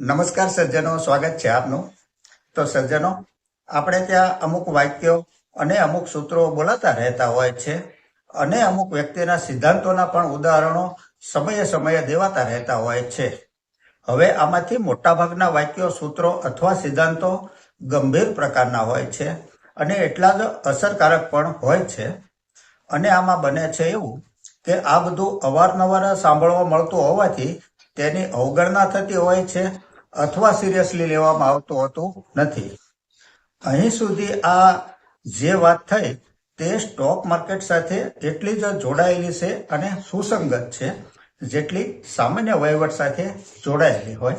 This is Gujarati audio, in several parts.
નમસ્કાર સજ્જનો સ્વાગત છે આપનું. તો સજ્જનો આપણે ત્યાં અમુક વાક્યો અને અમુક સૂત્રો બોલાતા રહેતા હોય છે અને અમુક વ્યક્તિના સિદ્ધાંતોના પણ ઉદાહરણો સમયે સમયે દેવાતા રહેતા હોય છે. હવે આમાંથી મોટાભાગના વાક્યો, સૂત્રો અથવા સિદ્ધાંતો ગંભીર પ્રકારના હોય છે અને એટલા જ અસરકારક પણ હોય છે. અને આમાં બને છે એવું કે આ બધું અવારનવાર સાંભળવા મળતું હોવાથી તેની અવગણના થતી હોય છે અથવા સિરિયસલી લેવામાં આવતું હોતું નથી. અહીં સુધી આ જે વાત થઈ તે સ્ટોક માર્કેટ સાથે એટલી જ જોડાયેલી છે અને સુસંગત છે, જેટલી સામાન્ય વહીવટ સાથે જોડાયેલી હોય.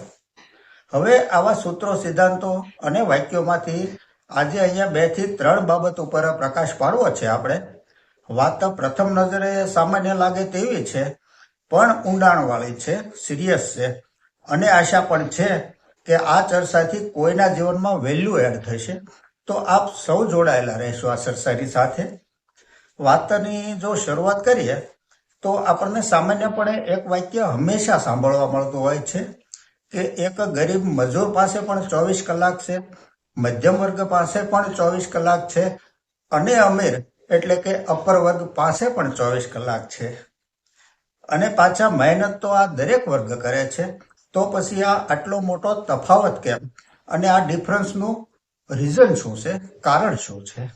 હવે આવા સૂત્રો, સિદ્ધાંતો અને વાક્યોમાંથી આજે અહીંયા બેથી ત્રણ બાબત ઉપર પ્રકાશ પાડવો છે આપણે. વાત પ્રથમ નજરે સામાન્ય લાગે તેવી છે, પણ ઊંડાણવાળી છે સિરિયસ છે. અને આશા પણ છે કે આ ચર્ચાથી કોઈના જીવનમાં વેલ્યુ એડ થશે. તો આપ સૌ જોડાયેલા રહેશો આ ચર્ચાની સાથે. વાતની જો શરૂઆત કરીએ, તો આપણને સામાન્યપણે એક વાક્ય હંમેશા સાંભળવા મળતું હોય છે કે એક ગરીબ મજૂર પાસે પણ ચોવીસ કલાક છે, મધ્યમ વર્ગ પાસે પણ ચોવીસ કલાક છે અને અમીર એટલે કે અપર વર્ગ પાસે પણ ચોવીસ કલાક છે. અને પાછા મહેનત તો આ દરેક વર્ગ કરે છે. તો પછી આ આટલો મોટો તફાવત કેમ? અને આ ડિફરન્સનું રીઝન શું છે? કારણ શું છે?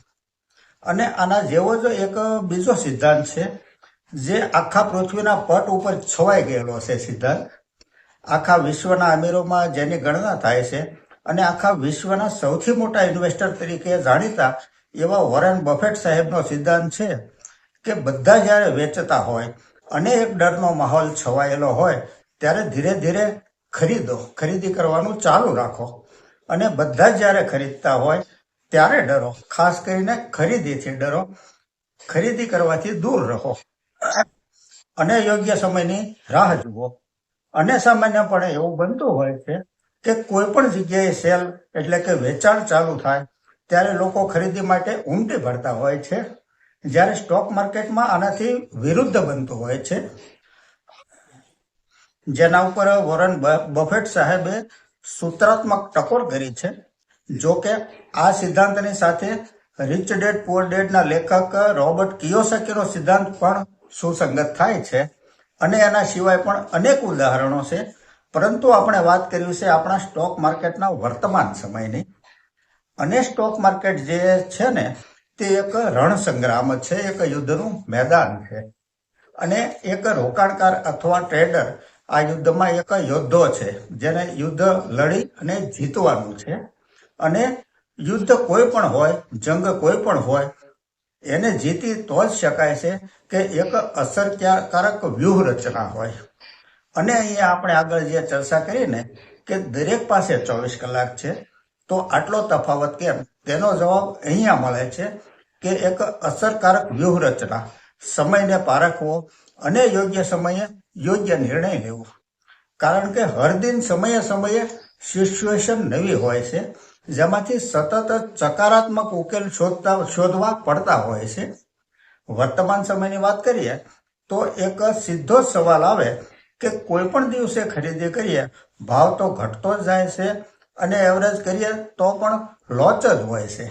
અને આના જેવો જ એક બીજો સિદ્ધાંત છે, જે આખા પૃથ્વીના પટ ઉપર છવાઈ ગયેલો છે સિદ્ધાંત. આખા વિશ્વના અમીરોમાં જેની ગણના થાય છે અને આખા વિશ્વના સૌથી મોટા ઇન્વેસ્ટર તરીકે જાણીતા એવા વોરેન બફેટ સાહેબનો સિદ્ધાંત છે કે બધા જ્યારે વેચતા હોય અને એક ડરનો માહોલ છવાયેલો હોય ત્યારે ધીરે ધીરે ખરીદો, ખરીદી કરવાનું ચાલુ રાખો. અને બધા જ્યારે ખરીદતા હોય, ત્યારે ડરો. ખાસ કરીને ખરીદીથી ડરો. ખરીદી કરવાથી દૂર રહો. અને યોગ્ય સમયની રાહ જુઓ. અને સામાન્યપણે એવું બનતું હોય છે કે કોઈ પણ જગ્યાએ સેલ એટલે કે વેચાણ ચાલુ થાય, ત્યારે લોકો ખરીદી માટે ઉમટી ભરતા હોય છે. જ્યારે સ્ટોક માર્કેટમાં આનાથી વિરુદ્ધ બનતું હોય છે જેના ઉપર વોરન બફેટ સાહેબે સૂત્રાત્મક ટકોર કરી છે. જો કે આ સિદ્ધાંતની સાથે રિચ ડેડ, પુઅર ડેડના લેખક રોબર્ટ કિયોસાકીનો સિદ્ધાંત પણ સુસંગત થાય છે. અને એના સિવાય પણ અનેક ઉદાહરણો છે. પરંતુ આપણે વાત કરી છે આપણા સ્ટોક માર્કેટના વર્તમાન સમયની. અને સ્ટોક માર્કેટ જે છે ને, તે એક રણસંગ્રામ છે, એક યુદ્ધનું મેદાન છે. અને એક રોકાણકાર અથવા ટ્રેડર આ યુદ્ધમાં એક યોદ્ધો છે, જેને યુદ્ધ લડી અને જીતવાનું છે. અને યુદ્ધ કોઈ પણ હોય, જંગ કોઈ પણ હોય, એને જીતી તો જ શકાય છે કે એક અસરકારક વ્યૂહ રચના હોય. અને અહીંયા આપણે આગળ જે ચર્ચા કરીને કે દરેક પાસે ચોવીસ કલાક છે, તો આટલો તફાવત કેમ? તેનો જવાબ અહીંયા મળે છે કે એક અસરકારક વ્યૂહરચના સમયને પારખવો અને યોગ્ય સમયે યોગ્ય નિર્ણય લેવો. કારણ કે હરદિન સમયે સમયે સિચ્યુએશન નવી હોય છે, જેમાંથી સતત સકારાત્મક ઉકેલ શોધતા શોધવા પડતા હોય છે. વર્તમાન સમયની વાત કરીએ, તો એક સીધો સવાલ આવે કે કોઈ પણ દિવસે ખરીદી કરીએ, ભાવ તો ઘટતો જ જાય છે અને એવરેજ કરીએ તો પણ લોચ જ હોય છે.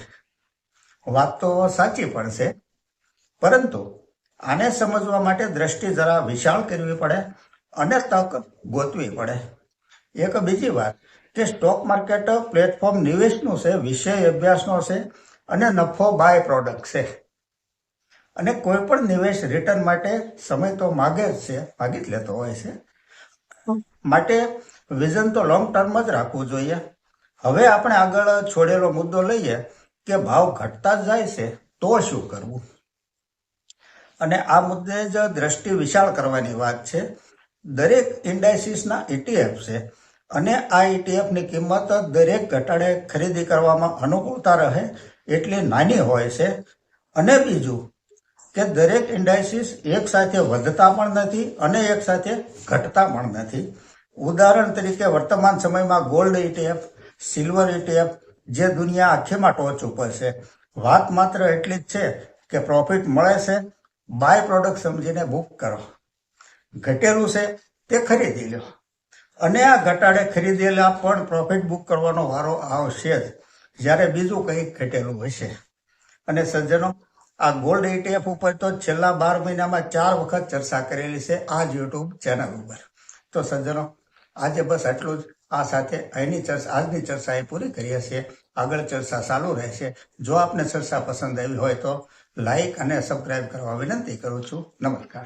વાત તો સાચી પણ છે. પરંતુ આને સમજવા માટે દ્રષ્ટિ જરા વિશાળ કરવી પડે અને તક ગોતવી પડે. એક બીજી વાત કે સ્ટોક માર્કેટ પ્લેટફોર્મ નિવેશનું છે, વિષય અભ્યાસનો છે અને નફો બાય પ્રોડક્ટ છે. અને કોઈ પણ નિવેશ રિટર્ન માટે સમય તો માગે જ છે, માગી જ લેતો હોય છે. માટે વિઝન તો લોંગ ટર્મ જ રાખવું જોઈએ. હવે આપણે આગળ છોડેલો મુદ્દો લઈએ કે ભાવ ઘટતા જ જાય છે તો શું કરવું? અને આ મુદ્દે જ દ્રષ્ટિ વિશાળ કરવાની વાત છે. દરેક ઇન્ડાઇસિસના ઇટીએફ છે અને આ ઇટીએફની કિંમત દરેક ઘટાડે ખરીદી કરવામાં અનુકૂળતા રહે એટલી નાની હોય છે. અને બીજું કે દરેક ઇન્ડાઇસિસ એક સાથે વધતા પણ નથી અને એક સાથે ઘટતા પણ નથી. ઉદાહરણ તરીકે વર્તમાન સમયમાં ગોલ્ડ ઇટીએફ સિલ્વર ઇટીએફ જે દુનિયા આખીમાં ટોચ ઉપર છે. વાત માત્ર એટલી જ છે કે પ્રોફિટ મળે છે બાય પ્રોડક્ટ સમજીને બુક કરો. ઘટેલું છે, તે ખરીદી લો. અને આ ઘટાડે ખરીદેલા પણ પ્રોફિટ બુક કરવાનો વારો આવશે જ, જ્યારે બીજું કંઈક ઘટેલું હશે. અને સજ્જનો, આ ગોલ્ડ ETF ઉપર તો છેલ્લા બાર મહિનામાં ચાર વખત ચર્ચા કરેલી છે આ જ યુટ્યુબ ચેનલ ઉપર. તો સજ્જનો, આજે બસ આટલું જ. આ સાથે અહીંની ચર્ચા આજની ચર્ચા એ પૂરી કરીએ છીએ. આગળ ચર્ચા ચાલુ રહેશે. જો આપને ચર્ચા પસંદ આવી હોય તો લાઈક અને સબસ્ક્રાઈબ કરવા વિનંતી કરું છું. નમસ્કાર.